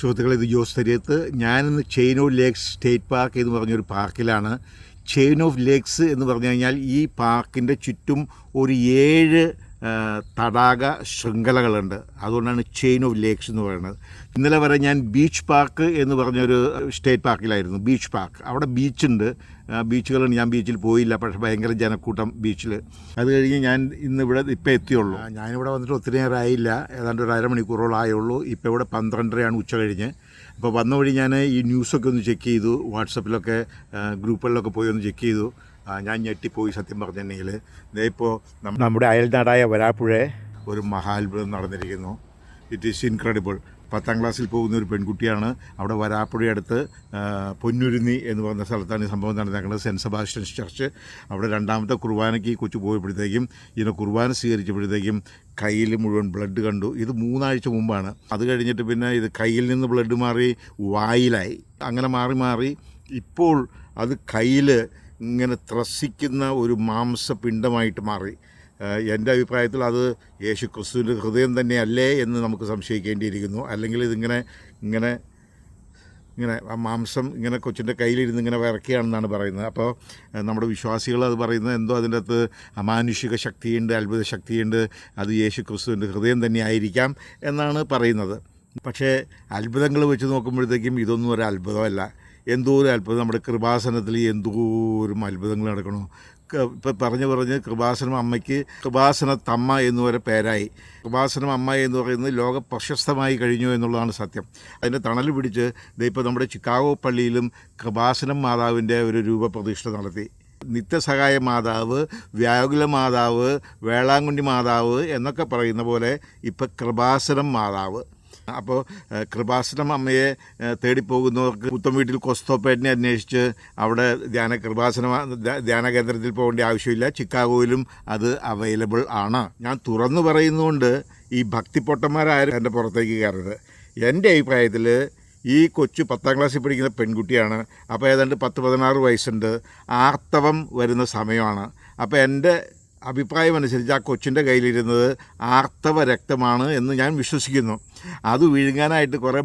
സുഹൃത്തുക്കളെ ഇത് ജോസ് തരിയത്ത്. ഞാനിന്ന് chain of lakes state park എന്ന് പറഞ്ഞൊരു പാർക്കിലാണ്. ചെയിൻ ഓഫ് ലേക്സ് എന്ന് പറഞ്ഞു കഴിഞ്ഞാൽ ഈ പാർക്കിന്റെ ചുറ്റും ഒരു ഏഴ് തടാക ശൃംഖലകളുണ്ട്. അതുകൊണ്ടാണ് ചെയിൻ ഓഫ് ലേക്സ് എന്ന് പറയുന്നത്. ഇന്നലെ വരെ ഞാൻ ബീച്ച് പാർക്ക് എന്ന് പറഞ്ഞൊരു സ്റ്റേറ്റ് പാർക്കിലായിരുന്നു ബീച്ച് പാർക്ക് അവിടെ ബീച്ചുണ്ട് ബീച്ചുകളുണ്ട് ഞാൻ ബീച്ചിൽ പോയില്ല പക്ഷേ ഭയങ്കര ജനക്കൂട്ടം ബീച്ചിൽ അത് കഴിഞ്ഞ് ഞാൻ ഇന്നിവിടെ ഇപ്പം എത്തിയുള്ളൂ. ഞാനിവിടെ വന്നിട്ട് ഒത്തിരി നേരം ആയില്ല. ഏതാണ്ട് ഒരു അരമണിക്കൂറോളം ആയുള്ളൂ. ഇപ്പോൾ ഇവിടെ പന്ത്രണ്ടരയാണ് ഉച്ച കഴിഞ്ഞ്. അപ്പോൾ വന്ന വഴി ഞാൻ ഈ ന്യൂസൊക്കെ ഒന്ന് ചെക്ക് ചെയ്തു. വാട്സപ്പിലൊക്കെ ഗ്രൂപ്പുകളിലൊക്കെ പോയി ഒന്ന് ചെക്ക് ചെയ്തു. ഞാൻ ഞെട്ടിപ്പോയി സത്യം പറഞ്ഞിട്ടുണ്ടെങ്കിൽ ഇപ്പോൾ നമ്മുടെ അയൽനാടായ വരാപ്പുഴ ഒരു മഹാത്ഭുതം നടന്നിരിക്കുന്നു. ഇറ്റ് ഈസ് ഇൻക്രെഡിബിൾ പത്താം ക്ലാസ്സിൽ പോകുന്ന ഒരു പെൺകുട്ടിയാണ് അവിടെ വരാപ്പുഴ അടുത്ത് പൊന്നുരുന്നി എന്ന് പറഞ്ഞ സ്ഥലത്താണ് ഈ സംഭവം നടന്നേക്കുന്നത്. Saint Sebastian's church. അവിടെ രണ്ടാമത്തെ കുർബാനയ്ക്ക് കൊച്ചു പോയപ്പോഴത്തേക്കും ഇതിനെ കുർബാന സ്വീകരിച്ചപ്പോഴത്തേക്കും കയ്യിൽ മുഴുവൻ ബ്ലഡ് കണ്ടു. ഇത് മൂന്നാഴ്ച മുമ്പാണ്. അത് കഴിഞ്ഞിട്ട് പിന്നെ ഇത് കയ്യിൽ നിന്ന് ബ്ലഡ് മാറി വായിലായി. അങ്ങനെ മാറി മാറി. ഇപ്പോൾ അത് കയ്യിൽ ഇങ്ങനെ ത്രസിക്കുന്ന ഒരു മാംസപിണ്ഡമായിട്ട് മാറി. എന്റെ അഭിപ്രായത്തിൽ അത് യേശു ക്രിസ്തുവിന്റെ ഹൃദയം തന്നെയല്ലേ എന്ന് നമുക്ക് സംശയിക്കേണ്ടിയിരിക്കുന്നു. അല്ലെങ്കിൽ ഇതിങ്ങനെ ഇങ്ങനെ ഇങ്ങനെ ആ മാംസം ഇങ്ങനെ കൊച്ചിന്റെ കയ്യിലിരുന്ന് ഇങ്ങനെ വിറക്കുകയാണെന്നാണ് പറയുന്നത്. അപ്പോൾ നമ്മുടെ വിശ്വാസികൾ അത് പറയുന്നത് എന്തോ അതിന്റെ അകത്ത് അമാനുഷിക ശക്തിയുണ്ട് അത്ഭുത ശക്തിയുണ്ട് അത് യേശു ക്രിസ്തുവിന്റെ ഹൃദയം തന്നെ ആയിരിക്കാം എന്നാണ് പറയുന്നത്. പക്ഷേ അത്ഭുതങ്ങൾ വെച്ച് നോക്കുമ്പോഴത്തേക്കും ഇതൊന്നും ഒരു അത്ഭുതമല്ല. എന്തോ ഒരു അത്ഭുതം. നമ്മുടെ കൃപാസനത്തിൽ എന്തോരം അത്ഭുതങ്ങൾ നടക്കണു. ഇപ്പം പറഞ്ഞു പറഞ്ഞ് കൃപാസനം അമ്മയ്ക്ക് കൃപാസന തമ്മ വരെ പേരായി. കൃപാസനം അമ്മ എന്ന് പറയുന്നത് ലോക പ്രശസ്തമായി കഴിഞ്ഞു എന്നുള്ളതാണ് സത്യം. അതിന്റെ തണൽ പിടിച്ച് ദേ ഇപ്പോൾ നമ്മുടെ ചിക്കാഗോ പള്ളിയിലും കൃപാസനം മാതാവിന്റെ ഒരു രൂപപ്രതിഷ്ഠ നടത്തി. നിത്യസഹായ മാതാവ് വ്യാകുല മാതാവ് വേളാങ്കുണ്ടി മാതാവ് എന്നൊക്കെ പറയുന്ന പോലെ ഇപ്പം കൃപാസനം മാതാവ്. അപ്പോൾ കൃപാസനം അമ്മയെ തേടിപ്പോകുന്നവർക്ക് പുത്തം വീട്ടിൽ കൊസ്തോപ്പേറ്റിനെ അന്വേഷിച്ച് അവിടെ ധ്യാന കൃപാസന ധ്യാന കേന്ദ്രത്തിൽ പോകേണ്ട ആവശ്യമില്ല. ചിക്കാഗോയിലും അത് അവൈലബിൾ ആണ്. ഞാൻ തുറന്നു പറയുന്നതുകൊണ്ട് ഈ ഭക്തിപ്പൊട്ടന്മാരാരും എന്റെ പുറത്തേക്ക് കയറരുത്. എന്റെ അഭിപ്രായത്തിൽ ഈ കൊച്ചു പത്താം ക്ലാസ്സിൽ പഠിക്കുന്ന പെൺകുട്ടിയാണ്. അപ്പോൾ ഏതാണ്ട് പത്ത് പതിനാറ് വയസ്സുണ്ട്. ആർത്തവം വരുന്ന സമയമാണ്. അപ്പോൾ എന്റെ അഭിപ്രായം അനുസരിച്ച് ആ കൊച്ചിന്റെ കയ്യിലിരുന്നത് ആർത്തവ രക്തമാണ് എന്ന് ഞാൻ വിശ്വസിക്കുന്നു. അത് വിഴുങ്ങാനായിട്ട് കുറേ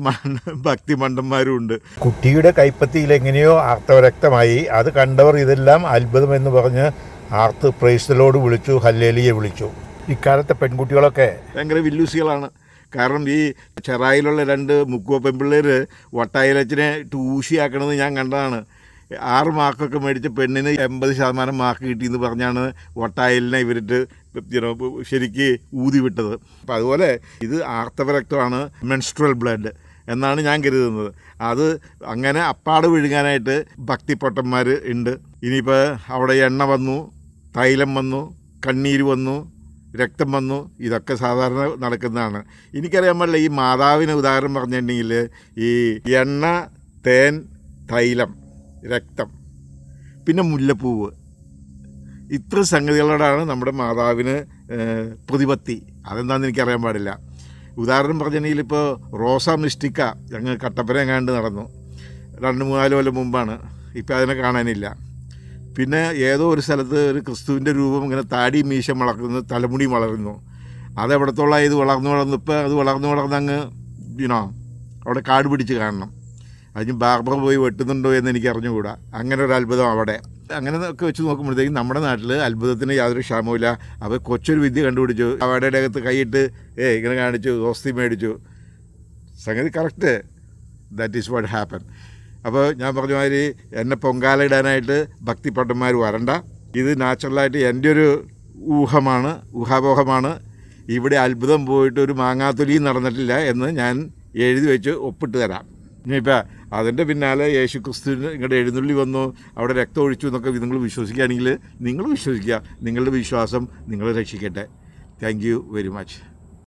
ഭക്തി മണ്ടന്മാരും ഉണ്ട്. കുട്ടിയുടെ കൈപ്പത്തിയിൽ എങ്ങനെയോ ആർത്തവ രക്തമായി. അത് കണ്ടവർ ഇതെല്ലാം അത്ഭുതം എന്ന് പറഞ്ഞ് ആർത്ത് പ്രൈസലോട് വിളിച്ചു ഹല്ലേലിയെ വിളിച്ചു. ഇക്കാലത്തെ പെൺകുട്ടികളൊക്കെ ഭയങ്കര വില്ലൂസികളാണ്. കാരണം ഈ ചെറായിലുള്ള രണ്ട് മുക്കുവ പെൺപിള്ളേർ വട്ടായിലച്ചനെ ടൂഷിയാക്കണമെന്ന് ഞാൻ കണ്ടതാണ്. ആറ് മാർക്കൊക്കെ മേടിച്ച പെണ്ണിന് എൺപത് ശതമാനം മാർക്ക് കിട്ടിയെന്ന് പറഞ്ഞാണ് വട്ടായലിനെ ഇവരിട്ട് ശരിക്ക് ഊതി വിട്ടത്. അപ്പം അതുപോലെ ഇത് ആർത്തവരക്തമാണ് മെൻസ്ട്രൽ ബ്ലഡ് എന്നാണ് ഞാൻ കരുതുന്നത്. അത് അങ്ങനെ അപ്പാട് വിഴുങ്ങാനായിട്ട് ഭക്തിപ്പൊട്ടന്മാർ ഉണ്ട്. ഇനിയിപ്പോൾ അവിടെ എണ്ണ വന്നു തൈലം വന്നു കണ്ണീര് വന്നു രക്തം വന്നു ഇതൊക്കെ സാധാരണ നടക്കുന്നതാണ്. എനിക്കറിയാൻ പാടില്ല ഈ മാതാവിന് ഉദാഹരണം പറഞ്ഞിട്ടുണ്ടെങ്കിൽ ഈ എണ്ണ തേൻ തൈലം രക്തം. പിന്നെ മുല്ലപ്പൂവ്. ഇത്ര സംഗതികളോടാണ് നമ്മുടെ മാതാവിന് പ്രതിപത്തി. അതെന്താണെന്ന് എനിക്കറിയാൻ പാടില്ല. ഉദാഹരണം പറഞ്ഞിട്ടുണ്ടെങ്കിൽ ഇപ്പോൾ റോസ മിസ്റ്റിക്ക ഞങ്ങൾ കട്ടപ്പന എങ്ങാണ്ട് നടന്നു. രണ്ട് മൂന്നാൽ കൊല്ലം മുമ്പാണ്. ഇപ്പം അതിനെ കാണാനില്ല. പിന്നെ ഏതോ ഒരു സ്ഥലത്ത് ഒരു ക്രിസ്തുവിന്റെ രൂപം ഇങ്ങനെ താടി മീശം വളർന്നു തലമുടി വളരുന്നു അതെവിടത്തോളം ഇത് വളർന്നു വളർന്നു ഇപ്പം അത് വളർന്നു വളർന്ന് അങ്ങ് യുനോ അവിടെ കാട് പിടിച്ച് കാണണം. അതിന് ബാർബർ പോയി വെട്ടുന്നുണ്ടോ എന്ന് എനിക്ക് അറിഞ്ഞുകൂടാ. അങ്ങനെ ഒരു അത്ഭുതം അവിടെ. അങ്ങനെ ഒക്കെ വെച്ച് നോക്കുമ്പോഴത്തേക്കും നമ്മുടെ നാട്ടിൽ അത്ഭുതത്തിന് യാതൊരു ക്ഷാമവുമില്ല. അപ്പോൾ കൊച്ചൊരു വിദ്യ കണ്ടുപിടിച്ചു. അവിടെ അകത്ത് കൈയിട്ട് ഏ ഇങ്ങനെ കാണിച്ചു ദോസ്തി മേടിച്ചു. സംഗതി correct that is what happen അപ്പോൾ ഞാൻ പറഞ്ഞ മാതിരി എന്നെ പൊങ്കാല ഇടാനായിട്ട് ഭക്തിപ്പട്ടന്മാർ വരണ്ട. ഇത് നാച്ചുറലായിട്ട് എന്റെ ഒരു ഊഹമാണ് ഊഹാപോഹമാണ്. ഇവിടെ അത്ഭുതം പോയിട്ട് ഒരു മാങ്ങാത്തൊലിയും നടന്നിട്ടില്ല എന്ന് ഞാൻ എഴുതി വെച്ച് ഒപ്പിട്ട് തരാം. ഇനിയിപ്പോൾ അതിന്റെ പിന്നാലെ യേശു ക്രിസ്തുവിന് ഇങ്ങോട്ട് എഴുന്നള്ളി വന്നു. അവിടെ രക്തം ഒഴിച്ചു എന്നൊക്കെ നിങ്ങൾ വിശ്വസിക്കുകയാണെങ്കിൽ നിങ്ങൾ വിശ്വസിക്കുക. നിങ്ങളുടെ വിശ്വാസം നിങ്ങളെ രക്ഷിക്കട്ടെ. Thank you very much